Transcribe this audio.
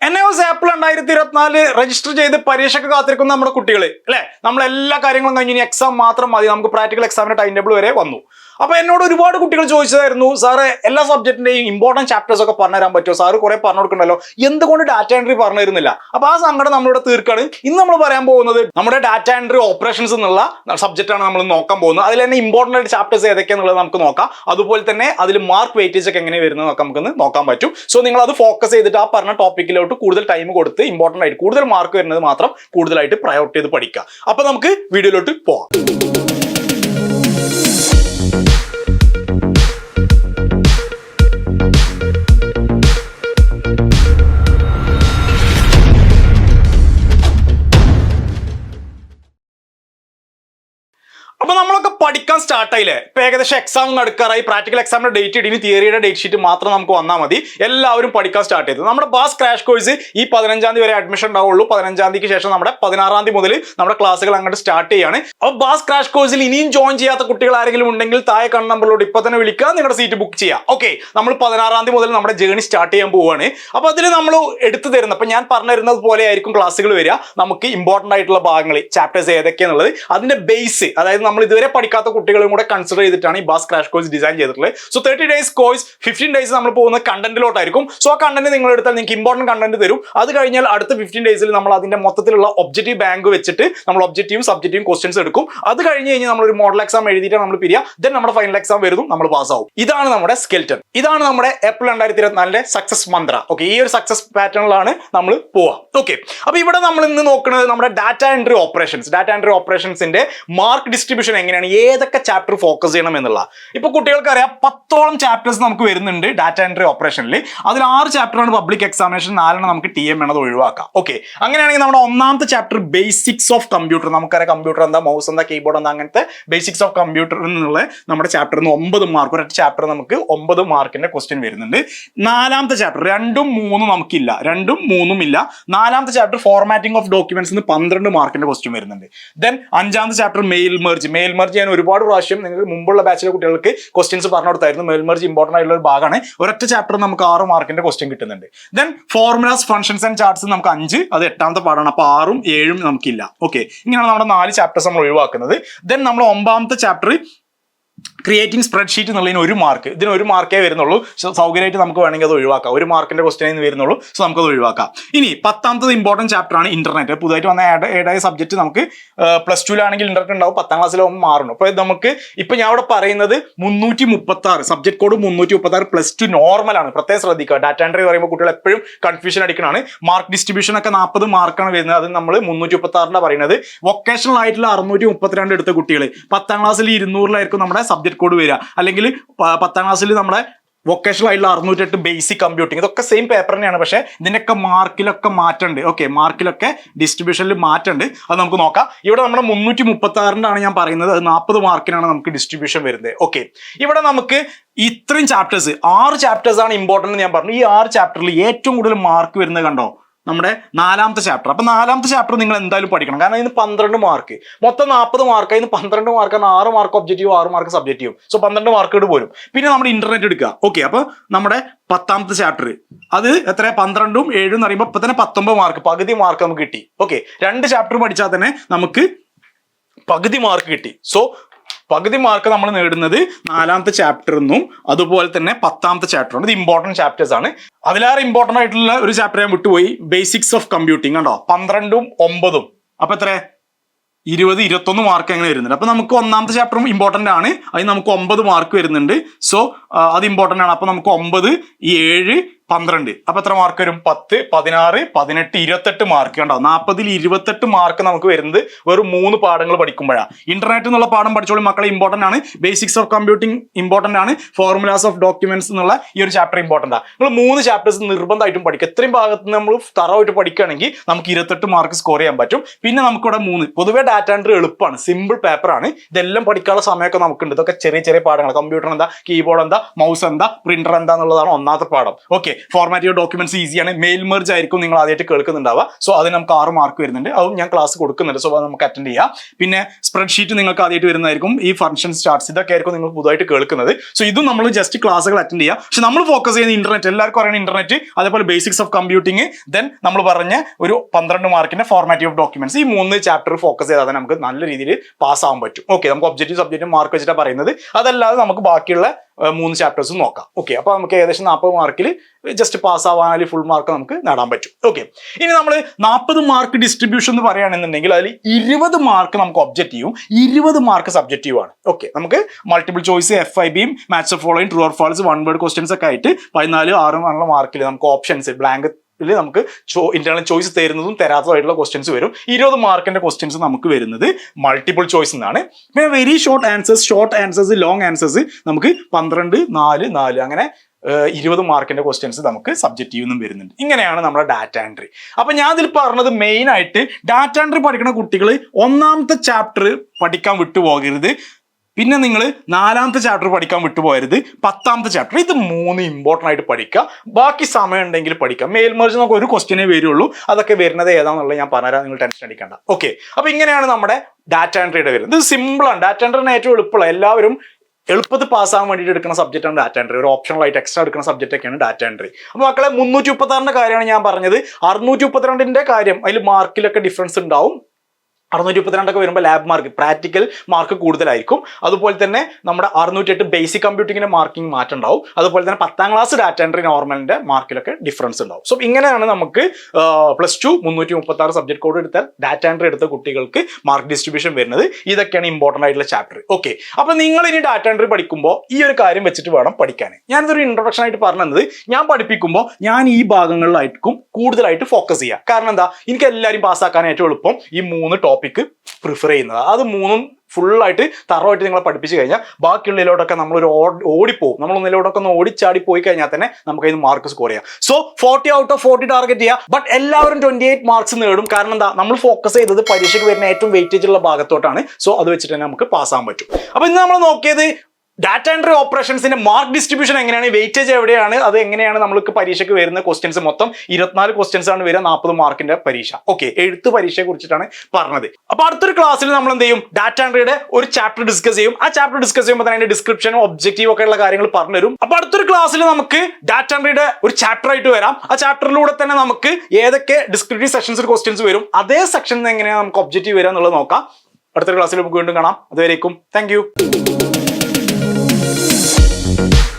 N S apple രണ്ടായിരത്തി ഇരുപത്തിനാല് register ചെയ്ത് പരീക്ഷയ്ക്ക് കാത്തിരിക്കുന്ന നമ്മുടെ കുട്ടികൾ അല്ലെ? നമ്മൾ എല്ലാ കാര്യങ്ങളും കഴിഞ്ഞ് ഇനി എക്സാം മാത്രം മതി. നമുക്ക് പ്രാക്ടിക്കൽ എക്സാമിന്റെ ടൈം ടേബിൾ വരെ വന്നു. അപ്പൊ എന്നോട് ഒരുപാട് കുട്ടികൾ ചോദിച്ചതായിരുന്നു സാറ് എല്ലാ സബ്ജക്റ്റിന്റെയും ഇമ്പോർട്ടന്റ് ചാപ്റ്റേഴ്സ് ഒക്കെ പറഞ്ഞുതരാൻ പറ്റുമോ? സാറ് കുറെ പറഞ്ഞു കൊടുക്കണ്ടല്ലോ എന്തുകൊണ്ട് ഡാറ്റ എൻട്രി പറഞ്ഞു തരുന്നില്ല അപ്പൊ ആ സങ്കടം നമ്മളിവിടെ തീർക്കാണ്. ഇന്ന് നമ്മൾ പറയാൻ പോകുന്നത് നമ്മുടെ ഡാറ്റ എൻട്രി ഓപ്പറേഷൻസ് എന്നുള്ള സബ്ജക്റ്റ് ആണ് നമ്മൾ നോക്കാൻ പോകുന്നത്. അതിൽ തന്നെ ഇമ്പോർട്ടന്റ് ആയിട്ട് ചാപ്റ്റേഴ്സ് ഏതൊക്കെയാണെന്നുള്ളത് നമുക്ക് നോക്കാം. അതുപോലെ തന്നെ അതിൽ മാർക്ക് വെയിറ്റേജ് ഒക്കെ എങ്ങനെ വരുന്നത് നമുക്ക് നോക്കാൻ പറ്റും. സോ നിങ്ങൾ അത് ഫോക്കസ് ചെയ്തിട്ട് ആ പറഞ്ഞ ടോപ്പിക്കിലോട്ട് കൂടുതൽ ടൈം കൊടുത്ത് ഇമ്പോർട്ടന്റ് ആയിട്ട് കൂടുതൽ മാർക്ക് വരുന്നത് മാത്രം കൂടുതലായിട്ട് പ്രയോറിറ്റി ചെയ്ത് പഠിക്കുക. അപ്പൊ നമുക്ക് വീഡിയോയിലോട്ട് പോവാം. പഠിക്കാൻ സ്റ്റാർട്ട് ആയില്ലേ? ഇപ്പൊ ഏകദേശം എക്സാം നടക്കാറായി പ്രാക്ടിക്കൽ എക്സാമിന്റെ ഡേറ്റ് ഇടിന് തിയറിയുടെ ഡേറ്റ് ഷീറ്റ് മാത്രം നമുക്ക് വന്നാൽ മതി. എല്ലാവരും പഠിക്കാൻ സ്റ്റാർട്ട് ചെയ്തു. നമ്മുടെ ബാസ് ക്രാഷ് കോഴ്സ് ഈ പതിനഞ്ചാം തീയതി വരെ അഡ്മിഷൻ ഉണ്ടാവുള്ളൂ. പതിനഞ്ചാം തീയതിക്ക് ശേഷം നമ്മുടെ പതിനാറാം തീയതി മുതൽ നമ്മുടെ ക്ലാസ്സുകൾ അങ്ങോട്ട് സ്റ്റാർട്ട് ചെയ്യാണ്. അപ്പൊ ബാസ് ക്രാഷ് കോഴ്സിൽ ഇനിയും ജോയിൻ ചെയ്യാത്ത കുട്ടികൾ ആരെങ്കിലും ഉണ്ടെങ്കിൽ താഴെ കണ്ണ നമ്പറിലോട്ട് ഇപ്പൊ തന്നെ വിളിക്കുക. നിങ്ങളുടെ സീറ്റ് ബുക്ക് ചെയ്യാം. ഓക്കെ നമ്മൾ പതിനാറാം തീയതി മുതൽ നമ്മുടെ ജേണി സ്റ്റാർട്ട് ചെയ്യാൻ പോവുകയാണ്. അപ്പൊ അതിൽ നമ്മൾ എടുത്തു തരുന്നത്. അപ്പൊ ഞാൻ പറഞ്ഞു തരുന്നത് പോലെ ആയിരിക്കും ക്ലാസ്സുകൾ വരിക. നമുക്ക് ഇമ്പോർട്ടന്റ് ആയിട്ടുള്ള ഭാഗങ്ങൾ ചാപ്റ്റേഴ്സ് ഏതൊക്കെയാണുള്ളത് അതിന്റെ ബേസ് അതായത് നമ്മൾ ഇതുവരെ പഠിക്കാത്ത കുട്ടികളും കൂടെ കൺസിഡർ ചെയ്തിട്ടാണ് ഈ ബാസ് ക്രാഷ് കോഴ്സ് ഡിസൈൻ ചെയ്തിട്ടുള്ളത്. So thirty days course fifteen days നമ്മൾ പോകുന്ന കണ്ടന്റിലോട്ടായിരിക്കും സോ ആ കണ്ടന്റ് നിങ്ങൾ എടുത്താൽ നിങ്ങൾക്ക് ഇമ്പോർട്ടന്റ് കണ്ടന്റ് തരും. അത് കഴിഞ്ഞാൽ അടുത്ത ഫിഫ്റ്റീൻ ഡേയ്സിൽ നമ്മൾ അതിന്റെ മൊത്തത്തിലുള്ള ഒബ്ജക്റ്റീവ് ബാങ്ക് വെച്ചിട്ട് നമ്മൾ ഒബ്ജക്റ്റീവും സബ്ജക്റ്റീവും ക്വസ്റ്റ്യൻസ് എടുക്കും. അത് കഴിഞ്ഞ് കഴിഞ്ഞാൽ നമ്മൾ ഒരു മോഡൽ എക്സാം എഴുതിയിട്ട് നമ്മൾ പിരിയ. ദെൻ നമ്മുടെ ഫൈനൽ എക്സാം വരുന്നു നമ്മൾ പാസ് ആവും. ഇതാണ് നമ്മുടെ സ്കെൽറ്റൺ ഇതാണ് നമ്മുടെ ഏപ്രിൽ രണ്ടായിരത്തി ഇരുപത്തിനാലിന്റെ സക്സസ് മന്ത്ര ഓക്കെ ഈ ഒരു സക്സസ് പാറ്റേണിലാണ് നമ്മൾ പോവാം. ഓക്കെ അപ്പൊ ഇവിടെ നമ്മൾ ഇന്ന് നോക്കുന്നത് നമ്മുടെ data entry operations data entry ഓപ്പറേഷൻസിന്റെ mark distribution എങ്ങനെയാണ്? ഏതൊക്കെ ചാപ്റ്റർ ഫോക്കസ് ചെയ്യണം എന്നുള്ള. ഇപ്പൊ കുട്ടികൾക്ക് അറിയാം പത്തോളം ചാപ്റ്റേഴ്സ് നമുക്ക് വരുന്നുണ്ട് ഡാറ്റ എൻട്രി ഓപ്പറേഷനിൽ അതിൽ ആറ് ചാപ്റ്ററാണ് പബ്ലിക് എക്സാമിനേഷൻ നാലെണ്ണം നമുക്ക് ടി എം എന്നത് ഒഴിവാക്കാം. ഓക്കെ അങ്ങനെയാണെങ്കിൽ നമ്മുടെ ഒന്നാമത്തെ ചാപ്റ്റർ ബേസിക്സ് ഓഫ് കമ്പ്യൂട്ടർ നമുക്കറിയാം കമ്പ്യൂട്ടർ എന്താ മൗസ് എന്താ കീബോർഡ് എന്താ അങ്ങനത്തെ ബേസിക്സ് ഓഫ് കമ്പ്യൂട്ടർ എന്നുള്ള നമ്മുടെ ചാപ്റ്ററിൽ നിന്ന് ഒമ്പത് മാർക്ക് ഒരു ചാപ്റ്റർ നമുക്ക് ഒമ്പത് മാർക്കിന്റെ ക്വസ്റ്റ്യൻ വരുന്നുണ്ട്. നാലാമത്തെ ചാപ്റ്റർ രണ്ടും മൂന്നും നമുക്കില്ല. രണ്ടും മൂന്നും ഇല്ല. നാലാമത്തെ ചാപ്റ്റർ ഫോർമാറ്റിംഗ് ഓഫ് ഡോക്യുമെന്റ്സ് പന്ത്രണ്ട് മാർക്കിന്റെ ക്വസ്റ്റ്യൻ വരുന്നുണ്ട്. ദെൻ അഞ്ചാമത്തെ chapter mail merge mail merge ഞാൻ ഒരുപാട് പ്രാവശ്യം നിങ്ങൾക്ക് മുമ്പുള്ള ബാച്ചിലെ കുട്ടികൾക്ക് ക്വസ്റ്റ്യൻസ് പറഞ്ഞു കൊടുത്തായിരുന്നു. മെൽമർജി ഇമ്പോർട്ടൻ ആയിട്ടുള്ള ഒരു ഭാഗമാണ്. ഒരൊറ്റ ചാപ്റ്റർ നമുക്ക് ആറ് മാർക്കിന്റെ ക്വസ്റ്റ്യൻ കിട്ടുന്നുണ്ട്. Then formulas functions and charts നമുക്ക് അഞ്ച് അത് എട്ടാമത്തെ പാടാണ് അപ്പോൾ ആറും ഏഴും നമുക്കില്ല. ഓക്കെ ഇങ്ങനെയാണ് നമ്മുടെ നാല് ചാപ്റ്റേഴ്സ് നമ്മൾ ഒഴിവാക്കുന്നത്. ദെൻ നമ്മൾ ഒമ്പതാമത്തെ ചാപ്റ്റർ ക്രിയേറ്റിംഗ് സ്പ്രെഡ്ഷീറ്റ് എന്നുള്ളതിന് ഒരു മാർക്ക് ഇതിന് ഒരു മാർക്കേ വരുന്നുള്ളൂ. സൗകര്യമായിട്ട് നമുക്ക് വേണമെങ്കിൽ അത് ഒഴിവാക്കാം. ഒരു മാർക്കിന്റെ ക്വസ്റ്റ്യൻ വരുന്നുള്ളൂ. സോ നമുക്കത് ഒഴിവാക്കാം. ഇനി പത്താമത്തത് ഇമ്പോർട്ടന്റ് ചാപ്റ്റർ ആണ് ഇന്റർനെറ്റ് പുതുതായിട്ട് വന്ന ആഡ് ഏഡായ സബ്ജക്റ്റ് നമുക്ക് പ്ലസ് ടുവിലാണെങ്കിൽ ഇന്റർനെറ്റ് ഉണ്ടാവും. പത്താം ക്ലാസ്സിലാവുമ്പോൾ മാറണം അപ്പോൾ നമുക്ക് ഇപ്പം ഞാൻ അവിടെ പറയുന്നത് മുന്നൂറ്റി മുപ്പത്തി ആറ് സബ്ജക്ട് കോഡ് മുന്നൂറ്റി മുപ്പത്തി ആറ് പ്ലസ് ടു നോർമലാണ് പ്രത്യേകം ശ്രദ്ധിക്കുക. ഡാറ്റ എൻട്രി പറയുമ്പോൾ കുട്ടികൾ എപ്പോഴും കൺഫ്യൂഷൻ അടിക്കണമാണ് മാർക്ക് ഡിസ്ട്രിബ്യൂഷൻ ഒക്കെ നാൽപ്പത് മാർക്കാണ് വരുന്നത്. അത് നമ്മൾ മുന്നൂറ്റി മുപ്പത്തി ആറിന്റെ പറയുന്നത്. വൊക്കേഷണൽ ആയിട്ടുള്ള അറുന്നൂറ്റി മുപ്പത്തിരണ്ട് എടുത്ത കുട്ടികൾ പത്താം ക്ലാസ്സിൽ ഇരുന്നൂറിലായിരിക്കും നമ്മുടെ സബ്ജക്ട് കോഡ് വരിക. അല്ലെങ്കിൽ പത്താം ക്ലാസ്സിൽ നമ്മുടെ വൊക്കേഷണൽ ആയിട്ടുള്ള അറുന്നൂറ്റെട്ട് ബേസിക് കമ്പ്യൂട്ടിംഗ് ഇതൊക്കെ സെയിം പേപ്പർ തന്നെയാണ്. പക്ഷേ ഇതിനൊക്കെ മാർക്കിലൊക്കെ മാറ്റമുണ്ട് ഓക്കെ മാർക്കിലൊക്കെ ഡിസ്ട്രിബ്യൂഷനിൽ മാറ്റമുണ്ട് അത് നമുക്ക് നോക്കാം. ഇവിടെ നമ്മുടെ മുന്നൂറ്റി മുപ്പത്തി ഞാൻ പറയുന്നത്. അത് നാൽപ്പത് മാർക്കിനാണ് നമുക്ക് ഡിസ്ട്രിബ്യൂഷൻ വരുന്നത്. ഓക്കെ ഇവിടെ നമുക്ക് ഇത്രയും ചാപ്റ്റേഴ്സ് ആറ് ചാപ്റ്റേഴ്സ് ആണ് ഇമ്പോർട്ടന്റ് ഞാൻ പറഞ്ഞു. ഈ ആറ് ചാപ്റ്ററിൽ ഏറ്റവും കൂടുതൽ മാർക്ക് വരുന്നത് കണ്ടോ? നമ്മുടെ നാലാമത്തെ ചാപ്റ്റർ അപ്പൊ നാലാമത്തെ ചാപ്റ്റർ നിങ്ങൾ എന്തായാലും പഠിക്കണം. കാരണം ഇതിന് പന്ത്രണ്ട് മാർക്ക് മൊത്തം നാൽപ്പത് മാർക്ക് അതിന് പന്ത്രണ്ട് മാർക്കാണ് ആറ് മാർക്ക് ഒബ്ജക്റ്റീവ് ആറ് മാർക്ക് സബ്ജക്റ്റീവ് സോ പന്ത്രണ്ട് മാർക്ക് പോരും പിന്നെ നമ്മുടെ ഇന്റർനെറ്റ് എടുക്കുക. ഓക്കെ അപ്പൊ നമ്മുടെ പത്താമത്തെ ചാപ്റ്റർ അത് എത്ര പന്ത്രണ്ടും ഏഴും എന്ന് പറയുമ്പോൾ ഇപ്പം തന്നെ പത്തൊമ്പത് മാർക്ക് പകുതി മാർക്ക് നമുക്ക് കിട്ടി. ഓക്കെ രണ്ട് ചാപ്റ്റർ പഠിച്ചാൽ തന്നെ നമുക്ക് പകുതി മാർക്ക് കിട്ടി. സോ പകുതി മാർക്ക് നമ്മൾ നേടുന്നത് നാലാമത്തെ ചാപ്റ്ററിൽ നിന്നും അതുപോലെ തന്നെ പത്താമത്തെ ചാപ്റ്റർ ഇത് ഇമ്പോർട്ടന്റ് ചാപ്റ്റേഴ്സ് ആണ്. അതിലേറെ ഇമ്പോർട്ടന്റ് ആയിട്ടുള്ള ഒരു ചാപ്റ്റർ ഞാൻ വിട്ടുപോയി. ബേസിക്സ് ഓഫ് കമ്പ്യൂട്ടിംഗ് കണ്ടോ? പന്ത്രണ്ടും ഒമ്പതും. അപ്പം എത്ര ഇരുപത് ഇരുപത്തൊന്ന് മാർക്ക് അങ്ങനെ വരുന്നുണ്ട്? അപ്പൊ നമുക്ക് ഒന്നാമത്തെ ചാപ്റ്ററും ഇമ്പോർട്ടന്റ് ആണ്. അതിന് നമുക്ക് ഒമ്പത് മാർക്ക് വരുന്നുണ്ട്. സോ അത് ഇമ്പോർട്ടന്റ് ആണ്. അപ്പൊ നമുക്ക് ഒമ്പത് ഏഴ് പന്ത്രണ്ട്. അപ്പൊ എത്ര മാർക്ക് വരും? പത്ത് പതിനാറ് പതിനെട്ട് ഇരുപത്തെട്ട് മാർക്ക് ഉണ്ടാവും നാൽപ്പതിൽ ഇരുപത്തെട്ട് മാർക്ക് നമുക്ക് വരുന്നത് വെറും മൂന്ന് പാഠങ്ങൾ പഠിക്കുമ്പോഴാണ് ഇന്റർനെറ്റ് എന്നുള്ള പാഠം പഠിച്ചോളും മക്കളെ ഇമ്പോർട്ടന്റ് ആണ്. ബേസിക്സ് ഓഫ് കമ്പ്യൂട്ടിംഗ് ഇമ്പോർട്ടന്റ് ആണ്. ഫോർമുലാസ് ഓഫ് ഡോക്യുമെന്റ്സ് എന്നുള്ള ഈ ഒരു ചാപ്റ്റർ ഇമ്പോർട്ടന്റ് ആണ് നിങ്ങൾ മൂന്ന് ചാപ്റ്റേഴ്സ് നിർബന്ധമായിട്ടും പഠിക്കുക. എത്രയും ഭാഗത്ത് നമ്മൾ തറവായിട്ട് പഠിക്കുകയാണെങ്കിൽ നമുക്ക് ഇരുപത്തെട്ട് മാർക്ക് സ്കോർ ചെയ്യാൻ പറ്റും. പിന്നെ നമുക്കിവിടെ മൂന്ന്. പൊതുവേ ഡാറ്റ എൻട്രി എളുപ്പമാണ്. സിമ്പിൾ പേപ്പർ ആണ്. ഇതെല്ലാം പഠിക്കാനുള്ള സമയമൊക്കെ നമുക്കുണ്ട്. ഇതൊക്കെ ചെറിയ ചെറിയ പാഠങ്ങൾ. കമ്പ്യൂട്ടർ എന്താ? കീബോർഡ് എന്താ? മൗസ് എന്താ? പ്രിന്റർ എന്താ? എന്നുള്ളതാണ് ഒന്നാമത്തെ പാഠം. ഓക്കെ ഫോർമാറ്റ് ഡോക്യുമെന്റ്സ് ഈസിയാണ് മെയിൽ മെർജ് ആയിരിക്കും നിങ്ങൾ ആദ്യമായിട്ട് കേൾക്കുന്നുണ്ടാവുക. സോ അതിന് നമുക്ക് ആറ് മാർക്ക് വരുന്നുണ്ട്. അതും ഞാൻ ക്ലാസ് കൊടുക്കുന്നുണ്ട്. സോ അത് നമുക്ക് അറ്റൻഡ് ചെയ്യാം. പിന്നെ സ്പ്രെഡ്ഷീറ്റ് നിങ്ങൾക്ക് ആദ്യമായിട്ട് വരുന്നതായിരിക്കും. ഈ ഫംഗ്ഷൻ സ്റ്റാർട്ട്സ് ഇതൊക്കെ ആയിരിക്കും നിങ്ങൾ പുതുതായിട്ട് കേൾക്കുന്നത്. സോ ഇതും നമ്മൾ ജസ്റ്റ് ക്ലാസ്സുകൾ അറ്റൻഡ് ചെയ്യാം. പക്ഷെ നമ്മൾ ഫോക്കസ് ചെയ്യുന്ന ഇന്റർനെറ്റ് എല്ലാവർക്കും അറിയുന്ന ഇന്റർനെറ്റ് അതേപോലെ ബേസിക്സ് ഓഫ് കമ്പ്യൂട്ടിംഗ് ദെൻ നമ്മൾ പറഞ്ഞ ഒരു പന്ത്രണ്ട് മാർക്കിന്റെ ഫോർമാറ്റീവ് ഡോക്യുമെന്റ്സ് ഈ മൂന്ന് ചാപ്റ്റർ ഫോക്കസ് ചെയ്താൽ നമുക്ക് നല്ല രീതിയിൽ പാസ് ആവാൻ പറ്റും. ഓക്കെ നമുക്ക് ഒബ്ജക്റ്റീവ് സബ്ജക്റ്റ് മാർക്ക് വെച്ചിട്ടാണ് പറയുന്നത്. അതല്ലാതെ നമുക്ക് ബാക്കിയുള്ള മൂന്ന് ചാപ്റ്റേഴ്സും നോക്കാം. ഓക്കെ അപ്പോൾ നമുക്ക് ഏകദേശം നാൽപ്പത് മാർക്കിൽ ജസ്റ്റ് പാസ് ആവാൻ ഫുൾ മാർക്ക് നമുക്ക് നേടാൻ പറ്റും. ഓക്കെ ഇനി നമ്മൾ നാൽപ്പത് മാർക്ക് ഡിസ്ട്രിബ്യൂഷൻ എന്ന് പറയുകയാണെന്നുണ്ടെങ്കിൽ അതിൽ ഇരുപത് മാർക്ക് നമുക്ക് ഒബ്ജക്റ്റീവും ഇരുപത് മാർക്ക് സബ്ജക്റ്റീവാണ് ഓക്കെ നമുക്ക് മൾട്ടിപ്പിൾ ചോയ്സ് എഫ് ഐ ബിയും maths following true or false one word questions ഒക്കെ ആയിട്ട് പതിനാല് ആറും നല്ല മാർക്കിൽ നമുക്ക് ഓപ്ഷൻസ് ബ്ലാങ്ക് ഇതിൽ നമുക്ക് ഇന്റർണൽ ചോയ്സ് തരുന്നതും തരാത്തതായിട്ടുള്ള ക്വസ്റ്റ്യൻസ് വരും. ഇരുപത് മാർക്കിന്റെ ക്വസ്റ്റ്യൻസ് നമുക്ക് വരുന്നത് മൾട്ടിപ്പിൾ ചോയ്സ് എന്നാണ് പിന്നെ very short answers short answers long answers നമുക്ക് പന്ത്രണ്ട് നാല് നാല് അങ്ങനെ ഇരുപത് മാർക്കിന്റെ ക്വസ്റ്റ്യൻസ് നമുക്ക് സബ്ജക്റ്റീവ് നിന്നും വരുന്നുണ്ട്. ഇങ്ങനെയാണ് നമ്മുടെ ഡാറ്റ എൻട്രി അപ്പൊ ഞാൻ ഇതിൽ പറഞ്ഞത് മെയിൻ ആയിട്ട് ഡാറ്റ എൻട്രി പഠിക്കുന്ന കുട്ടികൾ ഒന്നാമത്തെ ചാപ്റ്റർ പഠിക്കാൻ വിട്ടുപോകരുത്. പിന്നെ നിങ്ങൾ നാലാമത്തെ ചാപ്റ്റർ പഠിക്കാൻ വിട്ടുപോയരുത്. പത്താമത്തെ ചാപ്റ്റർ ഇത് മൂന്ന് ഇമ്പോർട്ടന്റ് ആയിട്ട് പഠിക്കുക. ബാക്കി സമയം ഉണ്ടെങ്കിൽ പഠിക്കാം മേൽമറിച്ച് നമുക്ക് ഒരു ക്വസ്റ്റ്യനേ വരുള്ളൂ. അതൊക്കെ വരുന്നത് ഏതാണെന്നുള്ളത് ഞാൻ പറഞ്ഞുതരാം. നിങ്ങൾ ടെൻഷൻ അടിക്കേണ്ട. ഓക്കെ അപ്പോൾ ഇങ്ങനെയാണ് നമ്മുടെ ഡാറ്റ എൻട്രിയുടെ വരുന്നത്. ഇത് സിമ്പിളാണ് ഡാറ്റ എൻട്രിന് ഏറ്റവും എളുപ്പമുള്ള. എല്ലാവരും എളുപ്പത്തിൽ പാസ്സാകാൻ വേണ്ടിയിട്ട് എടുക്കുന്ന സബ്ജക്റ്റാണ് ഡാറ്റ എൻട്രി ഒരു ഓപ്ഷണൽ ആയിട്ട് എക്സ്ട്രാ എടുക്കുന്ന സബ്ജക്റ്റ് ഒക്കെയാണ് ഡാറ്റ എൻട്രി അപ്പോൾ മക്കളെ മുന്നൂറ്റി മുപ്പത്താറിന്റെ കാര്യമാണ് ഞാൻ പറഞ്ഞത്. അറുന്നൂറ്റി മുപ്പത്തിരണ്ടിന്റെ കാര്യം അതിൽ മാർക്കിലൊക്കെ ഡിഫറൻസ് ഉണ്ടാവും. അറുന്നൂറ്റി മുപ്പത്തിരണ്ടൊക്കെ വരുമ്പോൾ ലാബ് മാർക്ക് പ്രാക്ടിക്കൽ മാർക്ക് കൂടുതലായിരിക്കും. അതുപോലെ തന്നെ നമ്മുടെ അറുന്നൂറ്റി എട്ട് ബേസിക് കമ്പ്യൂട്ടിങ്ങിന്റെ മാർക്കിംഗ് മാറ്റം ഉണ്ടാവും അതുപോലെ തന്നെ പത്താം ക്ലാസ് ഡാറ്റ എൻട്രി നോർമലിന്റെ മാർക്കിലൊക്കെ ഡിഫറൻസ് ഉണ്ടാവും സോ ഇങ്ങനെയാണ് നമുക്ക് പ്ലസ് ടു മുന്നൂറ്റി മുപ്പത്തി ആറ് സബ്ജക്ട് കോഡ് എടുത്താൽ ഡാറ്റ എൻട്രി എടുത്ത കുട്ടികൾക്ക് മാർക്ക് ഡിസ്ട്രിബ്യൂഷൻ വരുന്നത്. ഇതൊക്കെയാണ് ഇമ്പോർട്ടന്റ് ആയിട്ടുള്ള ചാപ്റ്റർ ഓക്കെ അപ്പൊ നിങ്ങൾ ഇനി ഡാറ്റ എൻട്രി പഠിക്കുമ്പോൾ ഈ ഒരു കാര്യം വെച്ചിട്ട് വേണം പഠിക്കാൻ ഞാനിതൊരു ഇൻട്രൊഡക്ഷൻ ആയിട്ട് പറഞ്ഞത് ഞാൻ പഠിപ്പിക്കുമ്പോൾ ഞാൻ ഈ ഭാഗങ്ങളിലായിരിക്കും കൂടുതലായിട്ട് ഫോക്കസ് ചെയ്യുക കാരണം എന്താ? എനിക്ക് എല്ലാവരും പാസ്സാക്കാൻ ഏറ്റവും എളുപ്പം ഈ മൂന്ന് ടോപ്പിക്ക് പ്രിഫർ ചെയ്യുന്നത്. അത് മൂന്നും ഫുള്ളായിട്ട് തറവായിട്ട് നിങ്ങളെ പഠിപ്പിച്ചു കഴിഞ്ഞാൽ ബാക്കിയുള്ളതിലോട്ടൊക്കെ നമ്മളൊരു ഓടിപ്പോവും. നമ്മൾ ഒന്നിലോട്ടൊക്കെ ഒന്ന് ഓടിച്ചാടി പോയി കഴിഞ്ഞാൽ തന്നെ നമുക്ക് അതിന് മാർക്ക് സ്കോർ ചെയ്യാം. So forty out of forty target ചെയ്യുക ബട്ട് എല്ലാവരും ട്വന്റി എയ്റ്റ് മാർക്സ് നേടും. കാരണം എന്താ? നമ്മൾ ഫോക്കസ് ചെയ്തത് പരീക്ഷയ്ക്ക് വരുന്ന ഏറ്റവും വെയിറ്റേജ് ഉള്ള ഭാഗത്തോട്ടാണ്. സോ അത് വെച്ചിട്ട് തന്നെ നമുക്ക് പാസ്സാൻ പറ്റും. അപ്പൊ ഇന്ന് നമ്മൾ നോക്കിയത് ഡാറ്റ എൻട്രി ഓപ്പറേഷൻസിന്റെ മാർക്ക് ഡിസ്ട്രിബ്യൂഷൻ എങ്ങനെയാണ്? വെയിറ്റേജ് എവിടെയാണ്? അത് എങ്ങനെയാണ് നമ്മൾക്ക് പരീക്ഷയ്ക്ക് വരുന്ന ക്വസ്റ്റ്യൻസ് മൊത്തം? ഇരുപത്തിനാല് ക്വസ്റ്റ്യൻസ് ആണ് വരിക നാൽപ്പത് മാർക്കിന്റെ പരീക്ഷ. ഓക്കെ എഴുത്ത് പരീക്ഷയെ കുറിച്ചിട്ടാണ് പറഞ്ഞത്. അപ്പൊ അടുത്തൊരു ക്ലാസ്സിൽ നമ്മൾ എന്ത് ചെയ്യും? ഡാറ്റ എൻട്രിയുടെ ഒരു ചാപ്റ്റർ ഡിസ്കസ് ചെയ്യും. ആ ചാപ്റ്റർ ഡിസ്കസ് ചെയ്യുമ്പോൾ തന്നെ അതിന്റെ ഡിസ്ക്രിപ്ഷനും ഒബ്ജക്റ്റീവ് ഒക്കെ ഉള്ള കാര്യങ്ങൾ പറഞ്ഞു തരും അപ്പൊ അടുത്തൊരു ക്ലാസ്സിൽ നമുക്ക് ഡാറ്റ എൻട്രിയുടെ ഒരു ചാപ്റ്റർ ആയിട്ട് വരാം. ആ ചാപ്റ്ററിലൂടെ തന്നെ നമുക്ക് ഏതൊക്കെ ഡിസ്ക്രിപ്റ്റീവ് സെക്ഷൻസിൽ ക്വസ്റ്റ്യൻസ് വരും അതേ സെക്ഷനിൽ എങ്ങനെയാണ് നമുക്ക് ഒബ്ജക്റ്റീവ് വരിക എന്നുള്ളത് നോക്കാം. അടുത്തൊരു ക്ലാസ്സിൽ നമുക്ക് വീണ്ടും കാണാം. അതുവരേക്കും താങ്ക് Thank